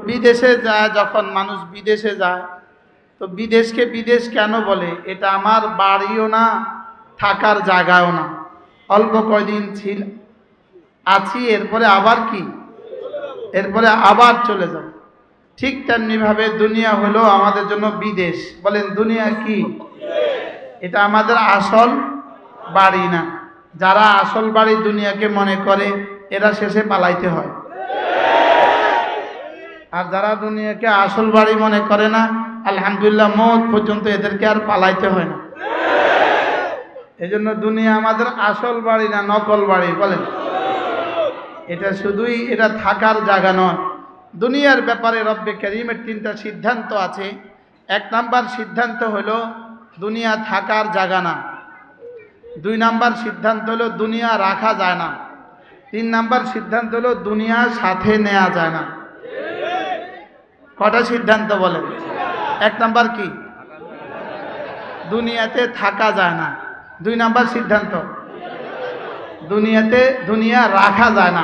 বিদেশে যায়, যখন মানুষ বিদেশে যায়, তো বিদেশকে বিদেশ কেন বলে? এটা আমার বাড়িও না, থাকার জায়গাও না। অল্প কয়দিন ছিল, আছি, এরপরে আবার কি? এরপরে আবার চলে যাব ঠিক তেমনিভাবে দুনিয়া হলো আমাদের জন্য বিদেশ। বলেন, দুনিয়া কি? এটা আমাদের আসল বাড়ি না। যারা আসল বাড়ি দুনিয়াকে মনে করে, এরা শেষে পালাইতে হয়। আর যারা দুনিয়াকে আসল বাড়ি মনে করে না, আলহামদুলিল্লাহ মত পর্যন্ত এদেরকে আর পালাইতে হয় না। এই জন্য দুনিয়া আমাদের আসল বাড়ি না নকল বাড়ি, বলেন। এটা শুধুই, এটা থাকার জায়গা নয়। দুনিয়ার ব্যাপারে রব্বে করিমের তিনটা সিদ্ধান্ত আছে। এক নাম্বার সিদ্ধান্ত হলো, দুনিয়া থাকার জায়গা না। দুই নাম্বার সিদ্ধান্ত হলো, দুনিয়া রাখা যায় না। তিন নাম্বার সিদ্ধান্ত হলো, দুনিয়া সাথে নেওয়া যায় না। কটা সিদ্ধান্ত বলেন? এক নাম্বার কি? দুনিয়াতে থাকা যায় না। দুই নাম্বার সিদ্ধান্ত? দুনিয়াতে, দুনিয়া রাখা যায় না।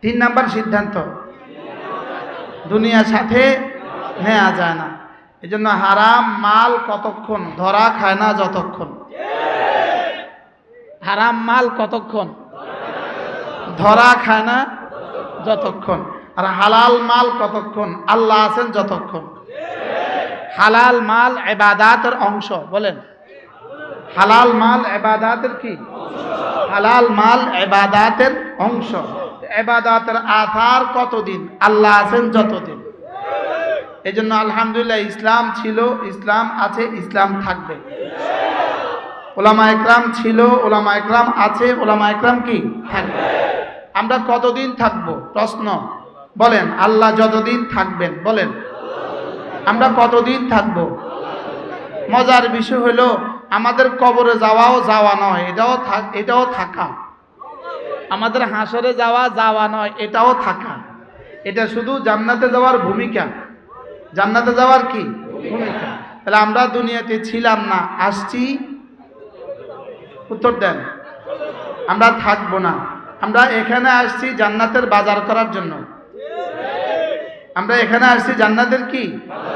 তিন নাম্বার সিদ্ধান্ত? দুনিয়ার সাথে নেওয়া যায় না। এই জন্য হারাম মাল কতক্ষণ? ধরা খায় না যতক্ষণ। হারাম মাল কতক্ষণ? ধরা খায় না যতক্ষণ। আর হালাল মাল কতক্ষণ? আল্লাহ আছেন যতক্ষণ। হালাল মাল এবাদাতের অংশ, বলেন। হালাল মাল এবাদাতের কি? হালাল মাল এবাদাতের অংশ। এবাদাতের আধার কতদিন? আল্লাহ আছেন যতদিন। এই জন্য আলহামদুলিল্লাহ ইসলাম ছিল, ইসলাম আছে, ইসলাম থাকবে। ওলামা একরাম ছিল, ওলামা একরাম আছে, ওলামা একরাম কি? থাকবে। আমরা কতদিন থাকব? প্রশ্ন। বলেন, আল্লাহ যতদিন থাকবেন, বলেন। আমরা কতদিন থাকব? মজার বিষয় হলো, আমাদের কবরে যাওয়াও যাওয়া নয়, এটাও থাক এটাও থাকা। আমাদের হাসরে যাওয়া যাওয়া নয়, এটাও থাকা। এটা শুধু জান্নাতে যাওয়ার ভূমিকা। জান্নাতে যাওয়ার কি? ভূমিকা। তাহলে আমরা দুনিয়াতে ছিলাম না, আসছি। উত্তর দেন। আমরা থাকব না। আমরা এখানে আসছি জান্নাতের বাজার করার জন্য। আমরা এখানে আসছি জান্নাতের কি?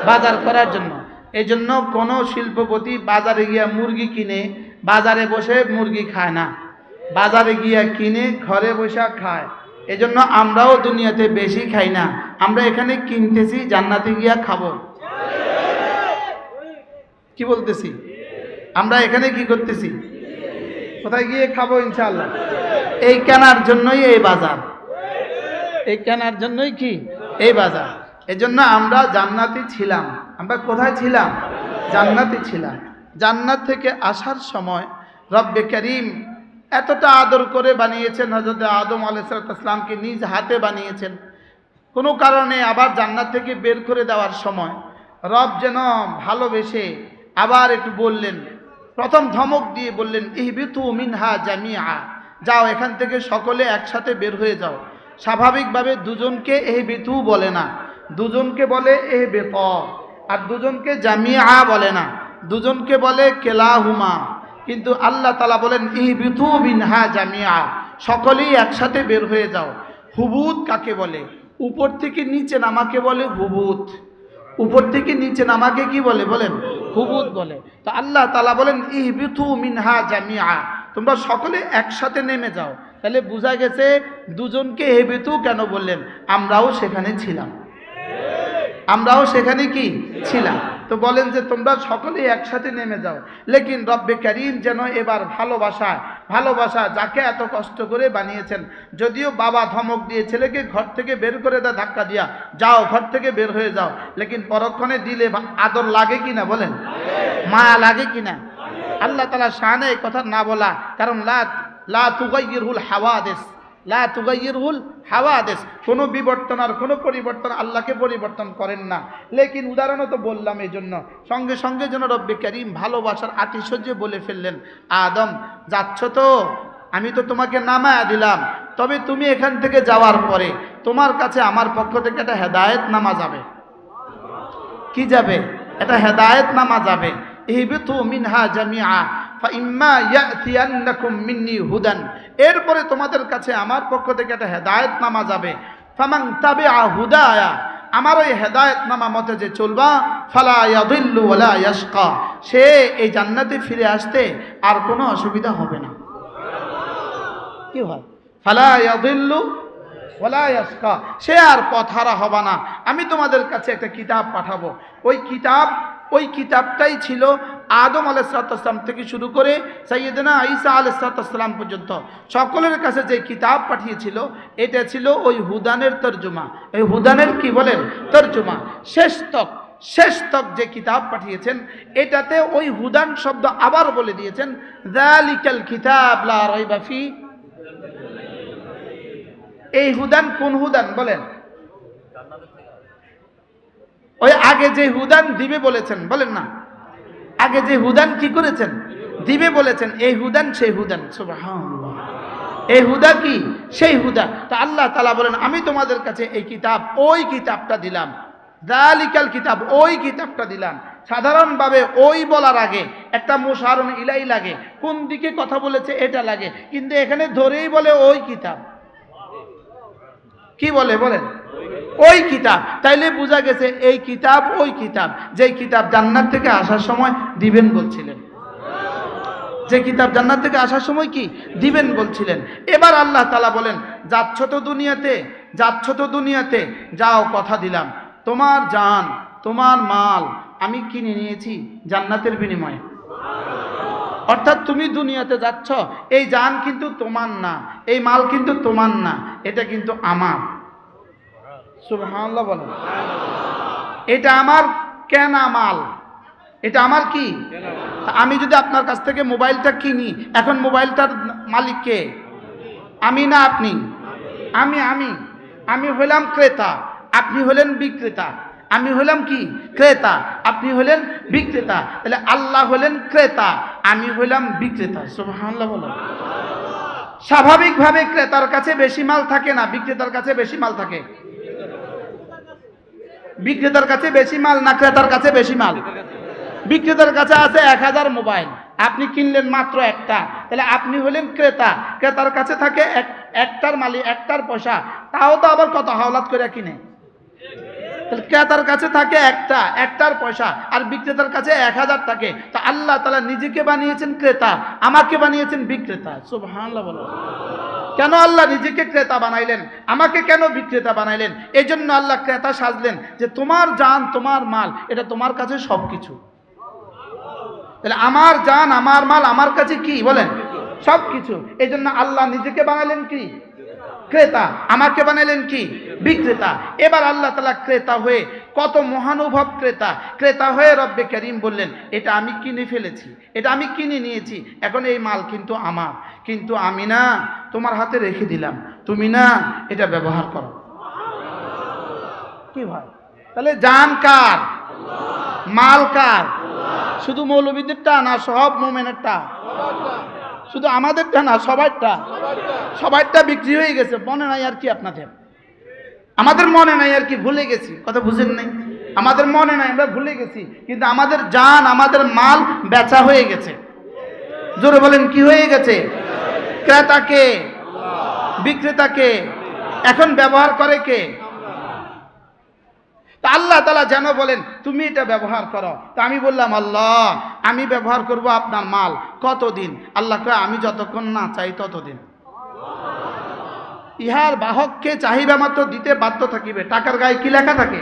বাজার করার জন্য। এই জন্য কোনো শিল্পপতি বাজারে গিয়া মুরগি কিনে, বাজারে বসে মুরগি খায় না। বাজারে গিয়া কিনে, ঘরে বসে খায়। এজন্য আমরাও দুনিয়াতে বেশি খাই না। আমরা এখানে কিনতেছি, জান্নাতে গিয়া খাব। কি বলতেছি? আমরা এখানে কি করতেছি? কোথায় গিয়ে খাব ইনশাল্লাহ এই কেনার জন্যই এই বাজার। এই কেনার জন্যই কি? এই বাজার। এজন্য আমরা জান্নাতি ছিলাম। আমরা কোথায় ছিলাম? জান্নাতি ছিলাম। জান্নাত থেকে আসার সময় রব্বে করিম এতটা আদর করে বানিয়েছেন হজরত আদম আলাইসালামকে নিজ হাতে বানিয়েছেন। কোনো কারণে আবার জান্নাত থেকে বের করে দেওয়ার সময় রব যেন ভালোবেসে আবার একটু বললেন, প্রথম ধমক দিয়ে বললেন, ইহবিতু মিনহা জামিয়া যাও, এখান থেকে সকলে একসাথে বের হয়ে যাও। স্বাভাবিকভাবে দুজনকে এহ বেতু বলে না। দুজনকে বলে এহ বেত। আর দুজনকে জামিয়া বলে না। দুজনকে বলে কেলাহুমা। কিন্তু আল্লাহ তালা বলেন ইহ বিথু বিনহা জামিয়া। সকলেই একসাথে বের হয়ে যাও। হুবুত কাকে বলে? উপর থেকে নিচে নামাকে বলে হুবুত উপর থেকে নিচে নামাকে কি বলে? বলেন হুবুত বলে। তো আল্লাহ তালা বলেন ইহ বিথু মিনহা জামিয়া। তোমরা সকলে একসাথে নেমে যাও। তাহলে বোঝা গেছে দুজনকে হেবেতু কেন বললেন? আমরাও সেখানে ছিলাম। আমরাও সেখানে কি? ছিলাম। তো বলেন যে তোমরা সকলেই একসাথে নেমে যাও। লেকিন রব্বে করিম যেন এবার ভালোবাসা ভালোবাসা যাকে এত কষ্ট করে বানিয়েছেন, যদিও বাবা ধমক দিয়ে ছেলেকে ঘর থেকে বের করে দেয় ধাক্কা দিয়া, যাও ঘর থেকে বের হয়ে যাও। লেকিন পরক্ষণে দিলে আদর লাগে কিনা বলেন? মায়া লাগে কিনা? আল্লাহ তালা শাহানে এই কথা না বলা। কারণ লা লা তুগাইয়িরহুল হাওয়াদেশ লা হাওয়াদেশ কোনো বিবর্তন আর কোনো পরিবর্তন আল্লাহকে পরিবর্তন করেন না। লেকিন উদাহরণও তো বললাম এই জন্য সঙ্গে সঙ্গে যেন রব্বে করিম ভালোবাসার আতিশয্যে বলে ফেললেন, আদম, যাচ্ছ তো? আমি তো তোমাকে নামায়া দিলাম। তবে তুমি এখান থেকে যাওয়ার পরে তোমার কাছে আমার পক্ষ থেকে একটা হেদায়েত নামা যাবে। কি যাবে? এটা হেদায়েত নামা যাবে। ইহবিতু মিনহা জামিআ, ফাইম্মা ইয়াতিয়ান্নাকুম মিন্নি হুদান। এরপরে তোমাদের কাছে আমার পক্ষ থেকে একটা হেদায়েত নামা যাবে। ফামাং তাবে হুদায়া, আমার ওই হেদায়ত নামা মতে যে চলবা, ফালা ইয়াদিল্লু ওয়ালা ইয়াশকা। সে এই জান্নাতে ফিরে আসতে আর কোনো অসুবিধা হবে না। কি হয়? ফালা ইয়াদিল্লু ওয়ালা ইয়াশকা। সে আর পথহারা হবে না। আমি তোমাদের কাছে একটা কিতাব পাঠাবো। ওই কিতাব ওই কিতাবটাই ছিল আদম আলাইসালাম থেকে শুরু করে সৈয়দনা ঈসা আলাইসালাম পর্যন্ত। সকলের কাছে যে কিতাব পাঠিয়েছিল, এটা ছিল ওই হুদানের তর্জমা। এই হুদানের কি বলেন? তর্জমা। শেষ তক শেষ তক যে কিতাব পাঠিয়েছেন, এটাতে ওই হুদান শব্দ আবার বলে দিয়েছেন কিতাব লা রাইবা ফি। এই হুদান কোন হুদান বলেন? ওই আগে যে হুদান দিবে বলেছেন, বলেন না? আগে যে হুদান কি করেছেন? দিবে বলেছেন, এই হুদান সেই হুদান। এই হুদা কি? সেই হুদা। তা আল্লাহ তালা বলেন, আমি তোমাদের কাছে এই কিতাব, ওই কিতাবটা দিলাম। দালিকাল কিতাব, ওই কিতাবটা দিলাম। সাধারণভাবে ওই বলার আগে, একটা মুসারণ ইলাই লাগে, কোন দিকে কথা বলেছে এটা লাগে। কিন্তু এখানে ধরেই বলে ওই কিতাব। কি বলে, বলেন? ওই কিতাব। তাইলে বোঝা গেছে এই কিতাব ওই কিতাব। যেই কিতাব জান্নাত থেকে আসার সময় দিবেন বলছিলেন। যে কিতাব জান্নাত থেকে আসার সময় কি? দিবেন বলছিলেন। এবার আল্লাহ তালা বলেন, যাচ্ছ তো দুনিয়াতে, যাচ্ছ তো দুনিয়াতে, যাও, কথা দিলাম। তোমার জান, তোমার মাল আমি কিনে নিয়েছি জান্নাতের বিনিময়ে। অর্থাৎ তুমি দুনিয়াতে যাচ্ছ, এই জান কিন্তু তোমার না, এই মাল কিন্তু তোমার না, এটা কিন্তু আমার। সুবহানাল্লাহ বলেন। এটা আমার কেনা মাল। এটা আমার কি? আমি যদি আপনার কাছ থেকে মোবাইলটা কিনি, এখন মোবাইলটার মালিক কে? আমি না আপনি? আমি আমি। আমি হলাম ক্রেতা। আপনি হলেন বিক্রেতা। আমি হলাম কি? ক্রেতা। আপনি হলেন বিক্রেতা। তাহলে আল্লাহ হলেন ক্রেতা। আমি হলাম বিক্রেতা। সুবহানাল্লাহ বলেন। স্বাভাবিকভাবে ক্রেতার কাছে বেশি মাল থাকে না, বিক্রেতার কাছে বেশি মাল থাকে। বিক্রেতার কাছে বেশি মাল, না ক্রেতার কাছে বেশি মাল? বিক্রেতার কাছে আছে এক হাজার মোবাইল। আপনি কিনলেন মাত্র একটা। তাহলে আপনি হলেন ক্রেতা। ক্রেতার কাছে থাকে এক, একটার মালি, একটার পয়সা। তাও তো আবার কত হাওলাত করে কিনে? তাহলে ক্রেতার কাছে থাকে একটা, একটার পয়সা। আর বিক্রেতার কাছে এক হাজার থাকে। তা আল্লাহ তালা নিজেকে বানিয়েছেন ক্রেতা, আমাকে বানিয়েছেন বিক্রেতা। সুবহানাল্লাহ বলো। কেন আল্লাহ নিজেকে ক্রেতা বানাইলেন? আমাকে কেন বিক্রেতা বানাইলেন? এই জন্য আল্লাহ ক্রেতা সাজলেন যে তোমার যান তোমার মাল, এটা তোমার কাছে সব কিছু তাহলে আমার যান আমার মাল, আমার কাছে কি বলেন? সব কিছু এই জন্য আল্লাহ নিজেকে বানালেন কি? ক্রেতা, আমাকে বানালেন কি? বিক্রেতা। এবার আল্লাহ তালা ক্রেতা হয়ে কত মহানুভব ক্রেতা। ক্রেতা হয়ে রব্বে করিম বললেন, এটা আমি কিনে ফেলেছি, এটা আমি কিনে নিয়েছি, এখন এই মাল কিন্তু আমার। কিন্তু আমি না, তোমার হাতে রেখে দিলাম। তুমি না, এটা ব্যবহার করো। কি ভাই? তাহলে জান কার? মাল কার? শুধু মৌলবীদেরটা না, সব মোমেনেরটা শুধু আমাদেরটা না সবাইটা সবাইটা বিক্রি হয়ে গেছে, মনে নাই আর কি আপনাদের। আমাদের মনে নাই আর কি, ভুলে গেছি, কথা বুঝেন নাই। আমাদের মনে নাই, আমরা ভুলে গেছি, কিন্তু আমাদের জান, আমাদের মাল বেচা হয়ে গেছে। জোরে বলেন, কি হয়ে গেছে? ক্রেতাকে, বিক্রেতাকে, এখন ব্যবহার করে কে? তা আল্লাহ তালা যেন বলেন, তুমি এটা ব্যবহার করো। তা আমি বললাম, আল্লাহ আমি ব্যবহার করব আপনার মাল। কতদিন? আল্লাহ কয়, আমি যতক্ষণ না চাই ততদিন। ইহার বাহককে চাহিদা মাত্র দিতে বাধ্য থাকিবে। টাকার গায়ে কি লেখা থাকে?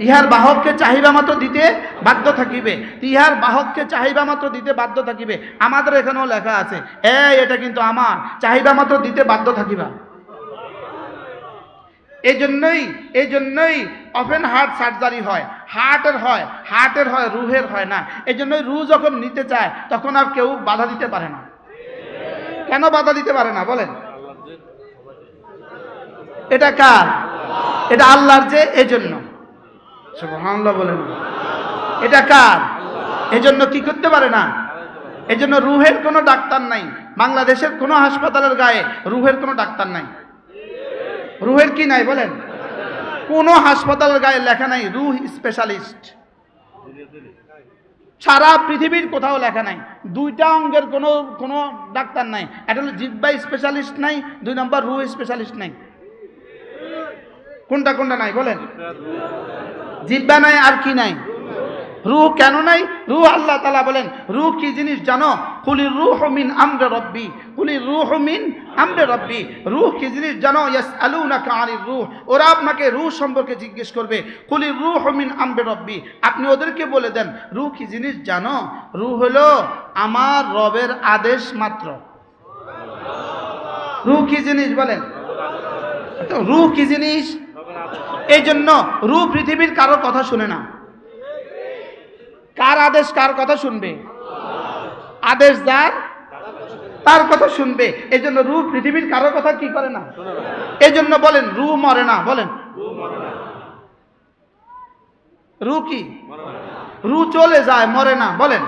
ইহার বাহককে চাহিদা মাত্র দিতে বাধ্য থাকিবে। ইহার বাহককে চাহিদা মাত্র দিতে বাধ্য থাকিবে। আমাদের এখানেও লেখা আছে এ এটা কিন্তু আমার। চাহিদা মাত্র দিতে বাধ্য থাকিবা। এই জন্যই এই জন্যই অফেন হার্ট সার্জারি হয়। হার্টের হয় হার্টের হয়, রুহের হয় না। এই জন্যই রু যখন নিতে চায়, তখন আর কেউ বাধা দিতে পারে না। কেন বাধা দিতে পারে না? বলেন। এটা কার? এটা আল্লাহর যে, এজন্য। সুবহানাল্লাহ বলেন। এটা কার? এজন্য কি করতে পারে না? এজন্য রুহের কোনো ডাক্তার নাই। বাংলাদেশের কোনো হাসপাতালের গায়ে রুহের কোনো ডাক্তার নাই। রুহের কি নাই বলেন? কোনো হাসপাতালের গায়ে লেখা নাই, রুহ স্পেশালিস্ট সারা পৃথিবীর কোথাও লেখা নাই। দুইটা অঙ্গের কোনো কোনো ডাক্তার নাই। একটা হলো জিব্বা স্পেশালিস্ট নাই, দুই নম্বর রুহ স্পেশালিস্ট নাই। কোনটা কোনটা নাই বলেন? জিব্বা নাই আর কি নাই? রুহ কেন নাই? রুহ আল্লাহ তালা বলেন, রুহ কি জিনিস জানো? কুলির রুহ মিন আমরে রব্বি, কুলির রুহ মিন আমরে রব্বি, রুহ কি জিনিস জানো? ইয়াস আলু না কাহানির রুহ। ওরা আপনাকে রুহ সম্পর্কে জিজ্ঞেস করবে। কুলির রুহ মিন আমরে রব্বি। আপনি ওদেরকে বলে দেন, রুহ কি জিনিস জানো? রুহ হলো আমার রবের আদেশ মাত্র। রুহ কি জিনিস বলেন? তো রুহ কি জিনিস? এই জন্য রু পৃথিবীর কারও কথা শুনে না। কার আদেশ, কার কথা শুনবে? আদেশ যার? তার কথা শুনবে এই জন্য রু পৃথিবীর কারও কথা কি করে না? এই জন্য বলেন রু মরে না, বলেন। রু কি? রু চলে যায়, মরে না, বলেন।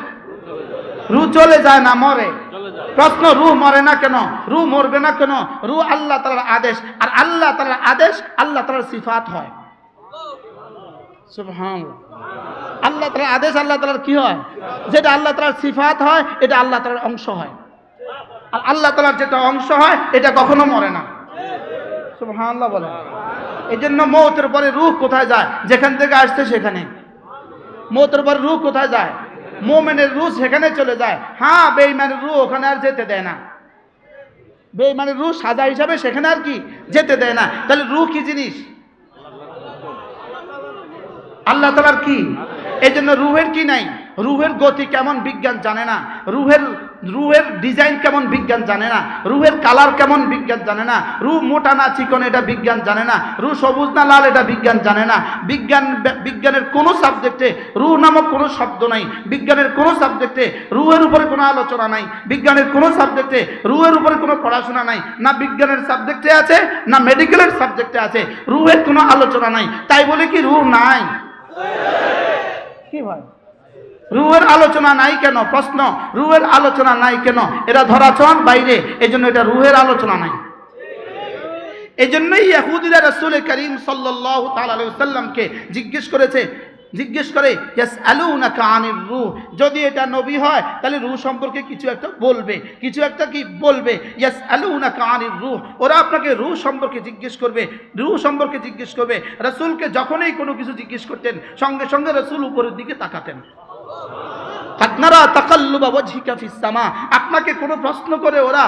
রু চলে যায় না, মরে। প্রশ্ন রু মরে না কেন? রু মরবে না কেন? রু আল্লাহ তালার আদেশ, আর আল্লাহ তালার আদেশ, আল্লাহ তালার সিফাত হয়। আল্লাহ তালার আদেশ, আল্লাহ তালার কি হয়? যেটা আল্লাহ তালার সিফাত হয়, এটা আল্লাহ তালার অংশ হয়। আর আল্লাহ তালার যেটা অংশ হয়, এটা কখনো মরে না। সুবহানাল্লাহ বলে এই জন্য মৌতের পরে রুহ কোথায় যায়? যেখান থেকে আসছে সেখানে মৌতের পরে রুহ কোথায় যায়? মোমেনের রুহ সেখানে চলে যায়। হ্যাঁ বেইমানের রুহ ওখানে আর যেতে দেয় না। বেইমানের রুহ সাজা হিসাবে সেখানে আর কি যেতে দেয় না। তাহলে রুহ কি জিনিস? আল্লাহ তালার কি? এই জন্য রুহের কি নাই? রুহের গতি কেমন বিজ্ঞান জানে না। রুহের রুহের ডিজাইন কেমন বিজ্ঞান জানে না। রুহের কালার কেমন বিজ্ঞান জানে না। রু মোটা না চিকন এটা বিজ্ঞান জানে না। রু সবুজ না লাল এটা বিজ্ঞান জানে না। বিজ্ঞান, বিজ্ঞানের কোনো সাবজেক্টে রু নামক কোনো শব্দ নাই। বিজ্ঞানের কোনো সাবজেক্টে রুহের উপরে কোনো আলোচনা নাই। বিজ্ঞানের কোনো সাবজেক্টে রুহের উপরে কোনো পড়াশোনা নাই। না বিজ্ঞানের সাবজেক্টে আছে, না মেডিকেলের সাবজেক্টে আছে। রুহের কোনো আলোচনা নাই। তাই বলে কি রু নাই? কি ভাই? রুহের আলোচনা নাই কেন? প্রশ্ন। রুহের আলোচনা নাই কেন? এটা ধরাচন বাইরে। এই জন্য এটা রুহের আলোচনা নাই। এই জন্যই ইয়াহুদিরা রসুল করিম সাল্লাহ সাল্লামকে জিজ্ঞেস করেছে, জিজ্ঞেস করে রুহ? যদি এটা নবী হয়, তাহলে রুহ সম্পর্কে কিছু একটা বলবে। কিছু একটা কি বলবে? ইয়াস আনির রুহ? ওরা আপনাকে রুহ সম্পর্কে জিজ্ঞেস করবে। রু সম্পর্কে জিজ্ঞেস করবে। রসুলকে যখনই কোনো কিছু জিজ্ঞেস করতেন, সঙ্গে সঙ্গে রসুল উপরের দিকে তাকাতেন। আপনাকে কোনো প্রশ্ন করে ওরা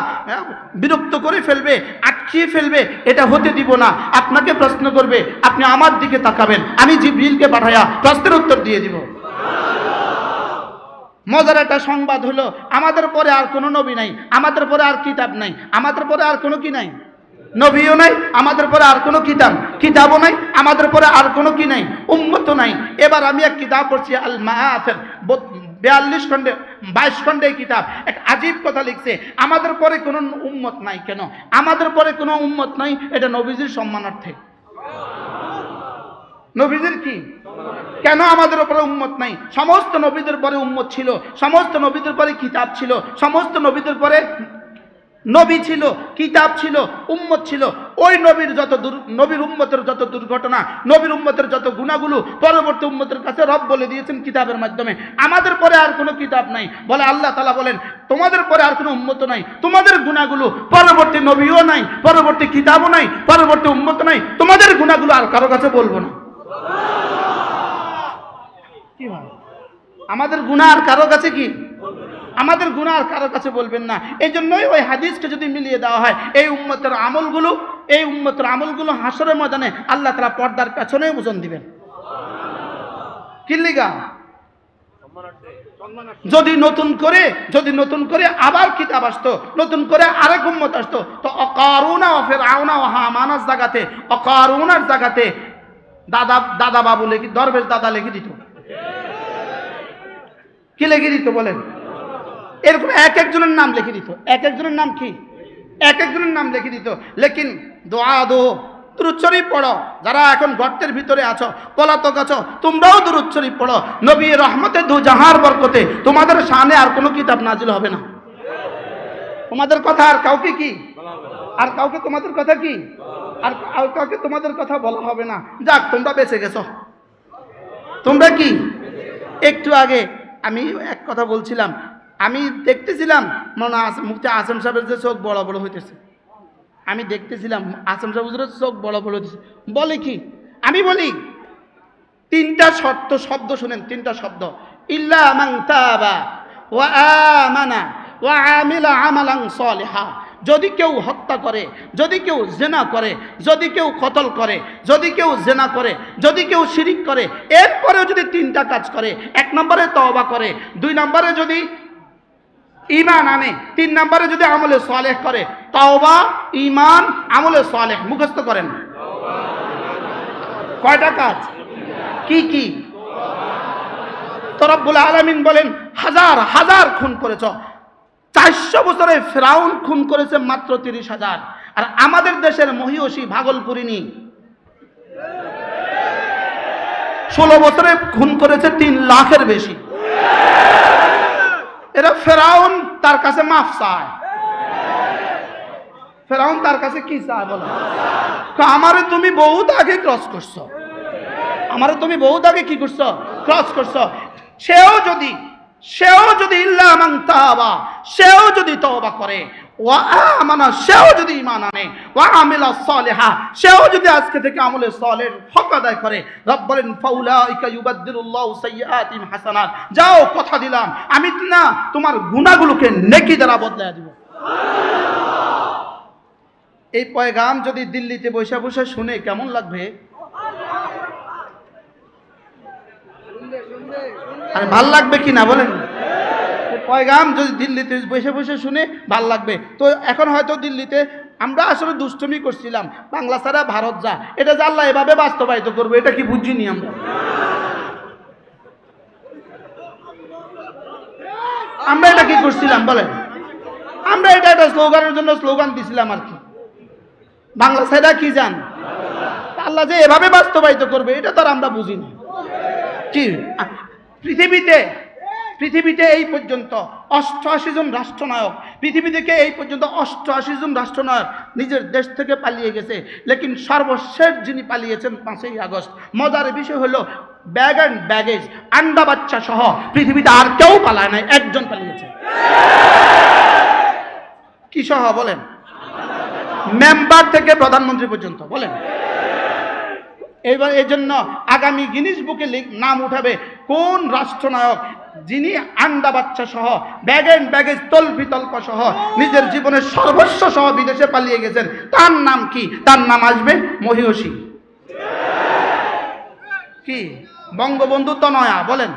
বিরক্ত করে ফেলবে, আটকিয়ে ফেলবে, এটা হতে দিব না। আপনাকে প্রশ্ন করবে, আপনি আমার দিকে তাকাবেন, আমি জিবরিলকে পাঠায়া প্রশ্নের উত্তর দিয়ে দিব। মজার একটা সংবাদ হলো, আমাদের পরে আর কোনো নবী নাই, আমাদের পরে আর কিতাব নাই, আমাদের পরে আর কোনো কি নাই? নবীও নাই, আমাদের পরে আর কোনো কিতাব, কিতাবও নাই, আমাদের পরে আর কোনো কি নাই উম্মত নাই। এবার আমি এক কিতাব পড়ছি আল মাহাফের বিয়াল্লিশ খণ্ডে, বাইশ খণ্ডে কিতাব। এক আজীব কথা লিখছে, আমাদের পরে কোনো উম্মত নাই কেন? আমাদের পরে কোনো উম্মত নাই, এটা নবীজির সম্মানার্থে। নবীদের কি? কেন আমাদের উপরে উম্মত নাই? সমস্ত নবীদের পরে উম্মত ছিল, সমস্ত নবীদের পরে কিতাব ছিল, সমস্ত নবীদের পরে নবী ছিল কিতাব ছিল উম্মত ছিল। ওই নবীর যত নবীর উম্মতের যত দুর্ঘটনা নবীর উম্মতের যত গুণাগুলো পরবর্তী উম্মতের কাছে রব বলে দিয়েছেন কিতাবের মাধ্যমে। আমাদের পরে আর কোনো কিতাব নাই। বলে আল্লাহ তালা বলেন তোমাদের পরে আর কোনো উম্মত নাই। তোমাদের গুণাগুলো পরবর্তী নবীও নাই পরবর্তী কিতাবও নাই পরবর্তী উম্মত নাই। তোমাদের গুণাগুলো আর কারও কাছে বলব না। কি আমাদের গুণা আর কারও কাছে কি? আমাদের গুণা আর কারও কাছে বলবেন না। এই জন্যই ওই হাদিসকে যদি মিলিয়ে দেওয়া হয়, এই উম্মতের আমলগুলো, এই উম্মতের আমলগুলো হাসরের ময়দানে আল্লাহ তারা পর্দার পেছনে ওজন দিবেন। কিল্লিগা যদি নতুন করে, যদি নতুন করে আবার কিতাব আসতো, নতুন করে আরেক উম্মত আসতো, তো অকারুনা অফের আউনা ও হামানার জায়গাতে অকারুনার জায়গাতে দাদা দাদা বাবু লেখি, দরবেশ দাদা লিখে দিত। কি লিখে দিত বলেন? এরকম এক একজনের নাম লিখে দিত। এক একজনের নাম কি? এক একজনের নাম লিখে দিত। লেকিন দোয়া দো দুরুচ্ছরি পড়ো। যারা এখন গর্তের ভিতরে আছো, পলাতক আছো, তোমরাও দুরুচ্ছরি পড়ো। নবী রহমতে দু জাহার বরকতে তোমাদের সামনে আর কোনো কিতাব নাজিল হবে না। তোমাদের কথা আর কাউকে কি? আর কাউকে তোমাদের কথা কি? আর কাউকে তোমাদের কথা বলা হবে না। যাক, তোমরা বেঁচে গেছো। তোমরা কি? একটু আগে আমি এক কথা বলছিলাম, আমি দেখতেছিলাম মনে আছে মুক্তি আসাম সাহেবের যে চোখ বড় বড় হইতেছে। আমি দেখতেছিলাম আসাম সাহেবের চোখ বড় বড় হইতেছে। বলে কি? আমি বলি, তিনটা শর্ত শব্দ শুনেন, তিনটা শব্দ। ইল্লা মান তাবা ওয়া আমানা ওয়া আমিলা আমালাং সালিহা। যদি কেউ হত্যা করে, যদি কেউ জেনা করে, যদি কেউ কতল করে, যদি কেউ জেনা করে, যদি কেউ শিরিক করে, এরপরেও যদি তিনটা কাজ করে, এক নম্বরে তওবা করে, দুই নম্বরে যদি ইমান আনে, তিন নম্বরে যদি আমলে সালেহ করে, তওবা ইমান আমলে সালেহ, মুখস্থ করেন। কয়টা কাজ? কি কি? তো রব্বুল আলমিন বলেন, হাজার হাজার খুন করেছ। চারশো বছরে ফেরাউন খুন করেছে মাত্র তিরিশ হাজার। আর আমাদের দেশের মহিষী ভাগলপুরিনী ষোলো বছরে খুন করেছে তিন লাখের বেশি। এরা ফেরাউন তার কাছে মাফ চায়। ফেরাউন তার কাছে কি চায় বলো? আমারে তুমি বহুত আগে ক্রস করছ। আমারে তুমি বহুত আগে কি করছ? ক্রস করছ। সেও যদি সেও যদি সেও যদি তওবা করে সেও যদি ঈমান আনে, ওয়া সেও যদি আজকে থেকে আমলে সালের হক আদায় করে, রব যাও কথা দিলাম, আমি না তোমার গুনাহগুলোকে নেকি দ্বারা বদলায় দিব। এই পয়গাম যদি দিল্লিতে বসে বসে শুনে, কেমন লাগবে? আর ভালো লাগবে কি না বলেন? পয়গাম যদি দিল্লিতে বসে বসে শুনে, ভালো লাগবে। তো এখন হয়তো দিল্লিতে আমরা আসলে দুষ্টমি করছিলাম। বাংলা ছাড়া ভারত যা। এটা জানলা এভাবে বাস্তবায়িত করব, এটা কি বুঝিনি আমরা? আমরা এটা কি করছিলাম বলেন? আমরা এটা একটা স্লোগানের জন্য স্লোগান দিছিলাম আর কি। বাংলা ছাড়া কি জান? আল্লাহ যে এভাবে বাস্তবায়িত করবে, এটা তো আর আমরা বুঝিনি। কি? পৃথিবীতে পৃথিবীতে এই পর্যন্ত অষ্টআশি জন রাষ্ট্রনায়ক, পৃথিবী থেকে এই পর্যন্ত অষ্টআশি জন রাষ্ট্রনায়ক নিজের দেশ থেকে পালিয়ে গেছে। লেকিন সর্বশেষ যিনি পালিয়েছেন পাঁচই আগস্ট, মজার বিষয় হলো ব্যাগ অ্যান্ড ব্যাগেজ, আন্ডা বাচ্চা সহ পৃথিবীতে আর কেউ পালায় নাই, একজন পালিয়েছে। কি সহ বলেন? মেম্বার থেকে প্রধানমন্ত্রী পর্যন্ত, বলেন। এবার এই জন্য আগামী গিনিস বুকে নাম উঠাবে কোন রাষ্ট্রনায়ক যিনি আন্ডা বাচ্চা সহ ব্যাগ এন্ড ব্যাগেজ, তল বিতল্প সহ নিজের জীবনের সর্বস্ব সহ বিদেশে পালিয়ে গেছেন, তার নাম কি? তার নাম আসবে মহিষী। কি? বঙ্গবন্ধু তনয়া বলেন।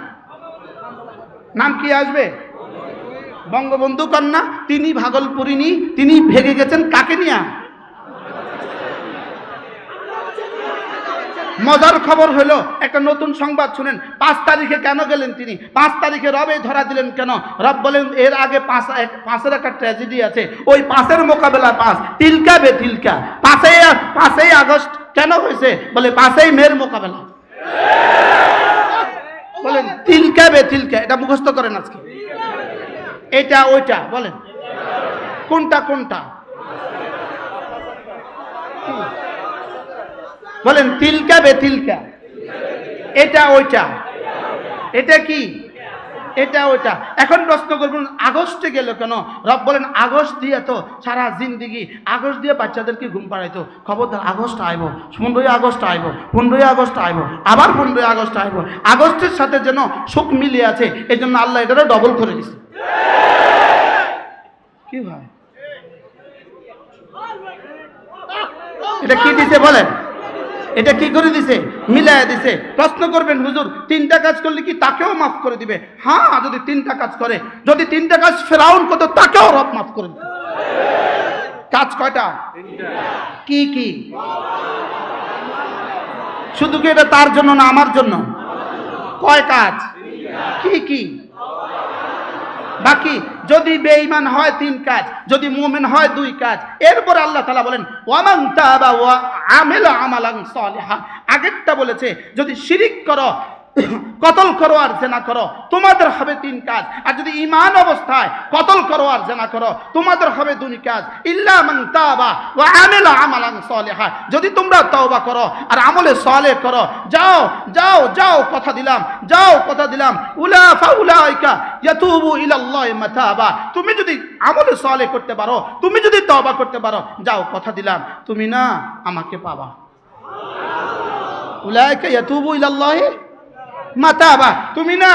নাম কি আসবে? বঙ্গবন্ধু কন্যা, তিনি ভাগলপুরিনী তিনি ভেগে গেছেন কাকে নিয়া? মজার খবর হলো, একটা নতুন সংবাদ শুনেন, পাঁচ তারিখে কেন গেলেন তিনি? পাঁচ তারিখে রবে ধরা দিলেন কেন? রব বলেন, এর আগে পাঁচ পাঁচের একটা ট্র্যাজেডি আছে। ওই পাঁচের মোকাবেলা পাঁচ, তিলকা বে তিলকা। পাঁচই পাঁচই আগস্ট কেন হয়েছে? বলে, পাঁচই মের মোকাবেলা। বলেন, তিলকা বে তিলকা, এটা মুখস্থ করেন আজকে। এটা ওইটা, বলেন। কোনটা কোনটা? বলেন, তিলকা বে তিলকা। এটা ওইটা। এটা কি? এটা ওইটা। এখন প্রশ্ন করবেন আগস্টে গেল কেন? রব বলেন, আগস্ট দিয়ে তো সারা জিন্দিগি, আগস্ট দিয়ে বাচ্চাদেরকে ঘুম পাড়াইতো? খবরদার, আগস্ট আইব, পনেরোই আগস্ট আইব, পনেরোই আগস্ট আইব, আবার পনেরোই আগস্ট আইব। আগস্টের সাথে যেন সুখ মিলিয়ে আছে এই জন্য আল্লাহ এটারও ডবল করে দিছে। কি ভাই? এটা কি দিছে বলেন? এটা কি করে দিছে? মিলাইয়া দিছে। প্রশ্ন করবেন, হুজুর, তিনটা কাজ করলে কি তাকেও মাফ করে দিবে? হ্যাঁ যদি তিনটা কাজ করে। যদি তিনটা কাজ ফেরাউন করতো, তাকেও রব মাফ করে দিবে কাজ কয়টা? কি কি? শুধু কি এটা তার জন্য না আমার জন্য? কয় কাজ? কি কি? বাকি? যদি বেঈমান হয় তিন কাজ, যদি মোমেন হয় দুই কাজ, এরপর আল্লাহ তালা বলেন ওয়ামাং তাবা ওয়া আমেল আমালাং সলেহা। আগেরটা বলেছে, যদি শিরিক করো কতল করো আর জেনা করো, তোমাদের হবে তিন কাজ। আর যদি ইমান অবস্থায় কতল করো আর জেনা করো, তোমাদের হবে দুই কাজ। ইল্লা যদি তোমরা তওবা করো আর আমলে সালেহ করো, যাও যাও যাও, কথা দিলাম, যাও, কথা দিলাম। উলা মাতাবা। তুমি যদি আমলে সালেহ করতে পারো, তুমি যদি তওবা করতে পারো, যাও, কথা দিলাম। তুমি না আমাকে পাবা। উলাইকা ইয়াতুবু ইলাল্লাহি মাতাবা তুমি না